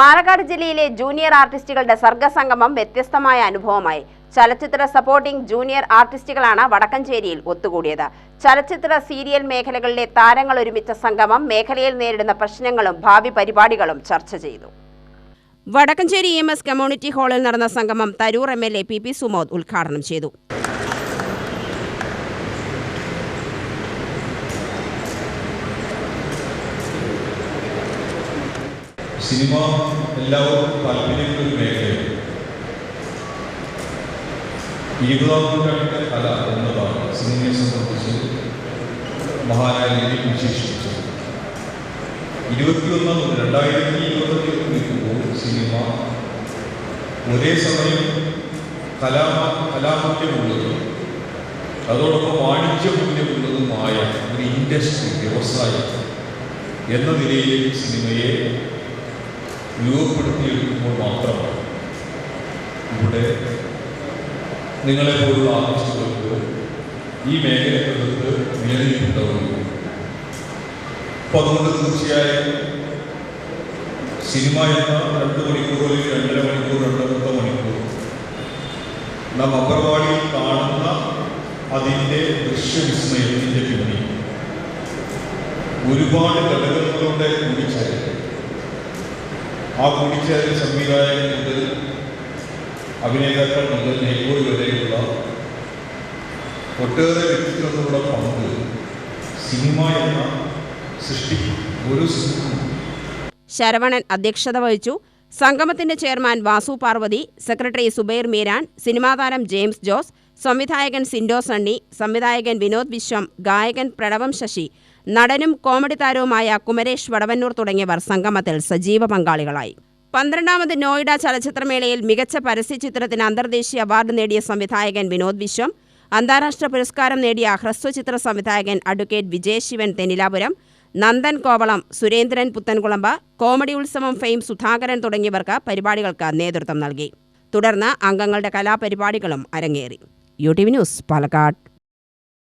പാലക്കാട് ജില്ലയിലെ ജൂനിയർ ആർട്ടിസ്റ്റുകളുടെ സർഗസംഗമം വ്യത്യസ്തമായ അനുഭവമായി. ചലച്ചിത്ര സപ്പോർട്ടിംഗ് ജൂനിയർ ആർട്ടിസ്റ്റുകളാണ് വടക്കഞ്ചേരിയിൽ ഒത്തുകൂടിയത്. ചലച്ചിത്ര സീരിയൽ മേഖലകളിലെ താരങ്ങൾ ഒരുമിച്ച സംഗമം മേഖലയിൽ നേരിടുന്ന പ്രശ്നങ്ങളും ഭാവി പരിപാടികളും ചർച്ച ചെയ്തു. വടക്കഞ്ചേരി എം എസ് കമ്മ്യൂണിറ്റി ഹാളിൽ നടന്ന സംഗമം Tarur M L A P P Sumod ഉദ്ഘാടനം ചെയ്തു. സിനിമ എല്ലാവർക്കും താല്പര്യമുള്ള ഒരു മേഖലയാണ്. ഇരുപതാം കല എന്നതാണ് സിനിമയെ സംബന്ധിച്ച് മഹാനായ രീതിയിൽ വിശേഷിപ്പിച്ചത്. ഇരുപത്തിയൊന്നാം മുതൽ രണ്ടായിരത്തി ഇരുപത്തി നിൽക്കുമ്പോൾ സിനിമ ഒരേ സമയം കലാ കലാമൂല്യമുള്ളതും അതോടൊപ്പം വാണിജ്യ മൂല്യമുള്ളതുമായ ഒരു ഇൻഡസ്ട്രി വ്യവസായം എന്ന നിലയിലേക്ക് സിനിമയെ രൂപപ്പെടുത്തിയെടുക്കുമ്പോൾ മാത്രമാണ് ഇവിടെ നിങ്ങളെ പോലുള്ള ആവശ്യങ്ങൾക്ക് ഈ മേഖലകൾക്ക് നിലനിൽപ്പുണ്ടാവുകയും അപ്പോൾ അതുകൊണ്ട് തീർച്ചയായും സിനിമ എന്ന രണ്ട് അല്ലെങ്കിൽ രണ്ടര മണിക്കൂർ രണ്ടര മണിക്കൂർ നാം അപ്പർവാടിയിൽ കാണുന്ന അതിന്റെ ദൃശ്യവിസ്മയത്തിന്റെ പിന്നിൽ ഒരുപാട് ഘടകങ്ങളുടെ കൂടിച്ചേരൽ ആ കൂടിച്ചേരൽ സംവിധായകൻ മുതൽ അഭിനേതാക്കൾ മുതൽ നെയ്ബോൾ വരെയുള്ള ഒട്ടേറെ വ്യക്തിത്വങ്ങളുടെ പങ്ക് സിനിമ എന്ന സൃഷ്ടി ഒരു ശരവണൻ അധ്യക്ഷത വഹിച്ചു. സംഗമത്തിന്റെ ചെയർമാൻ വാസു പാർവതി സെക്രട്ടറി സുബൈർ മീരാൻ സിനിമാതാരം ജെയിംസ് ജോസ് സംവിധായകൻ സിൻഡോ സണ്ണി സംവിധായകൻ വിനോദ് വിശ്വം ഗായകൻ പ്രണവം ശശി. നടനും കോമഡി താരവുമായ കുമരേഷ് വടവന്നൂർ തുടങ്ങിയവർ സംഗമത്തിൽ സജീവ പങ്കാളികളായി. പന്ത്രണ്ടാമത് നോയിഡ ചലച്ചിത്രമേളയിൽ മികച്ച പരസ്യചിത്രത്തിന് അന്തർദേശീയ അവാർഡ് നേടിയ സംവിധായകൻ വിനോദ് വിശ്വം അന്താരാഷ്ട്ര പുരസ്കാരം നേടിയ ഹ്രസ്വചിത്ര സംവിധായകൻ advocate Vijayasivan Thennilapuram Nandan Kovalam Surendran Puthankulambu comedy Utsavam fame Sudhakaran തുടങ്ങിയവർക്ക് പരിപാടികൾക്ക് നേതൃത്വം നൽകി. തുടർന്ന് അംഗങ്ങളുടെ കലാപരിപാടികളും അരങ്ങേറി. U T V news Palakkad.